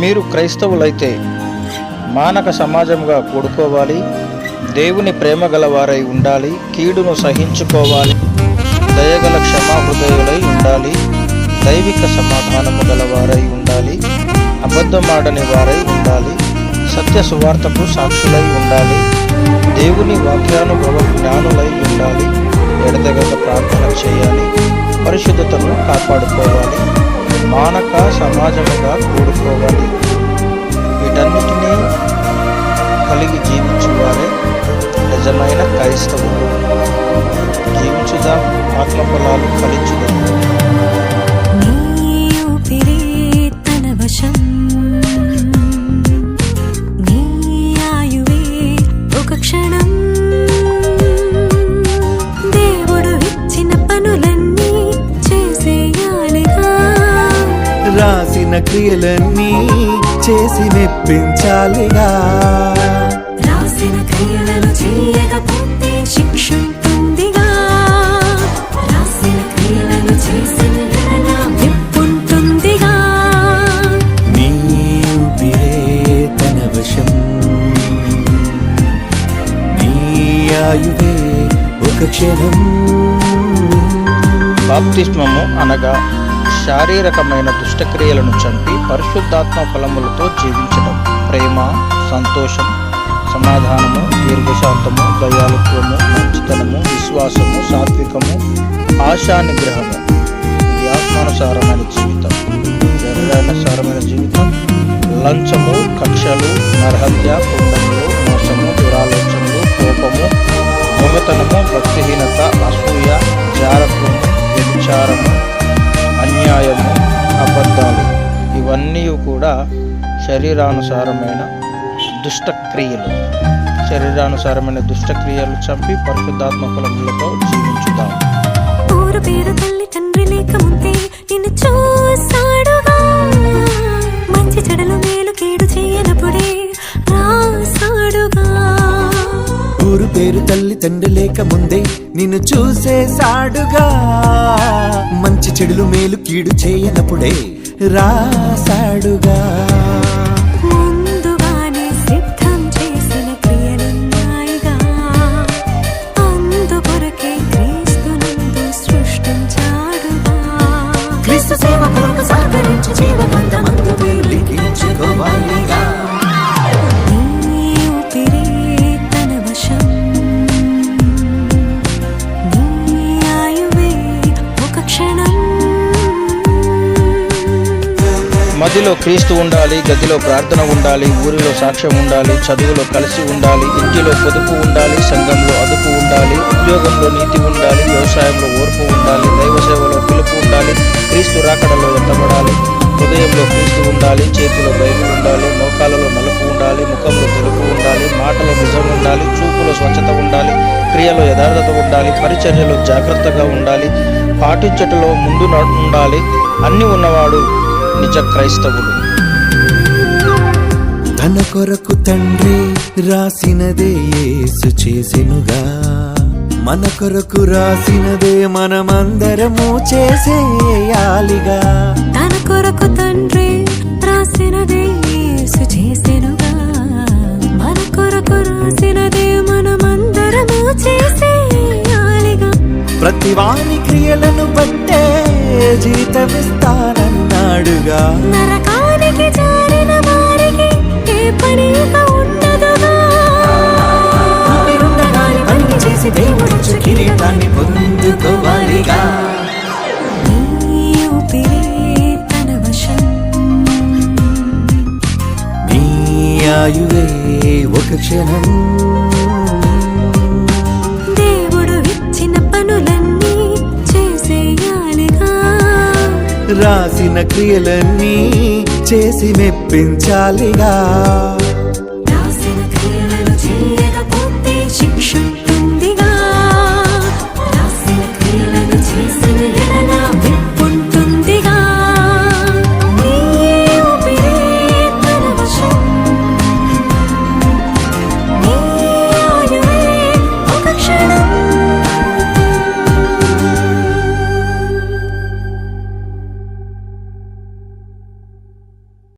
మీరు క్రైస్తవులైతే మానక సమాజంగా కూడుకోవాలి దేవుని ప్రేమ గలవారై ఉండాలి కీడును సహించుకోవాలి దయగల క్షమాహృదయులై ఉండాలి దైవిక సమాధానము గలవారై ఉండాలి అబద్ధమాడని వారై ఉండాలి సత్య సువార్తకు సాక్షులై ఉండాలి దేవుని వాక్యానుభవ జ్ఞానులై ఉండాలి ఎడతెగక ప్రార్థన చేయాలి పరిశుద్ధతను కాపాడుకోవాలి. మానక సమాజముగా కూడుకోవాలి. వీటన్నిటినీ కలిగి జీవించువారే నిజమైన క్రైస్తవులు. జీవించుదాం ఆత్మఫలాలు ఫలించుదాం. క్రియలన్నీ చేసి మెప్పించాలిగా రాసిన క్రియలను చేయకపోతే శిక్ష క్షణం. బాప్తిస్మము అనగా శారీరకమైన దుష్టక్రియలను చంపి పరిశుద్ధాత్మ ఫలములతో జీవించడం ప్రేమ సంతోషం సమాధానము దీర్ఘశాంతము దయాలుత్వము మంచితనము విశ్వాసము సాత్వికము ఆశానిగ్రహము. ఇది ఆత్మానుసారమైన జీవితం. శరీరానుసారమైన జీవితం? లంచము కక్షలు నరహత్య కుండములు కూడా శరీరానుసారమైన దుష్టక్రియలు. శరీరానుసారమైన దుష్టక్రియలు చంపి పరిశుద్ధాత్మ ఫలములతో జీవించుదాం పేరు తల్లి తండ్రి లేక ముందే నిన్ను చూ తండ్రి లేక ముందే నిన్ను చూసేసాడుగా మంచి చెడులు మేలు కీడు చేయనప్పుడే రాసాడుగా. మదిలో క్రీస్తు ఉండాలి గదిలో ప్రార్థన ఉండాలి ఊరిలో సాక్ష్యం ఉండాలి చదువులో కలిసి ఉండాలి ఇంటిలో పొదుపు ఉండాలి సంఘంలో అదుపు ఉండాలి ఉద్యోగంలో నీతి ఉండాలి వ్యవసాయంలో ఓర్పు ఉండాలి దైవ సేవలో పిలుపు ఉండాలి క్రీస్తు రాకడలో ఎత్తబడాలి హృదయంలో క్రీస్తు ఉండాలి చేతిలో బైబిల్ ఉండాలి మోకాలలో నలుపు ఉండాలి ముఖంలో తెలుపు ఉండాలి మాటలో నిజం ఉండాలి చూపులో స్వచ్ఛత ఉండాలి క్రియలో యథార్థత ఉండాలి పరిచర్యలో జాగ్రత్తగా ఉండాలి పాటించటలో ముందు ఉండాలి. అన్నీ ఉన్నవాడు నిజ క్రైస్తవుడు. తన కొరకు తండ్రి రాసినదే యేసు చేసెనుగా. మన కొరకు రాసినదే మనమందరము చేసేయాలిగా. తన కొరకు ప్రతి వాని క్రియలను బట్టే జీతమిస్తానన్నాడుగా. నరకానికి జారిన వారికి ఏ పని ఉండదుగా. చేసి దేవుడిచ్చు కిరీటాన్ని పొందుకోవాలిగా. ఆయువే ఒక క్షణం. రాసిన క్రియలన్నీ చేసి మెప్పించాలిగా.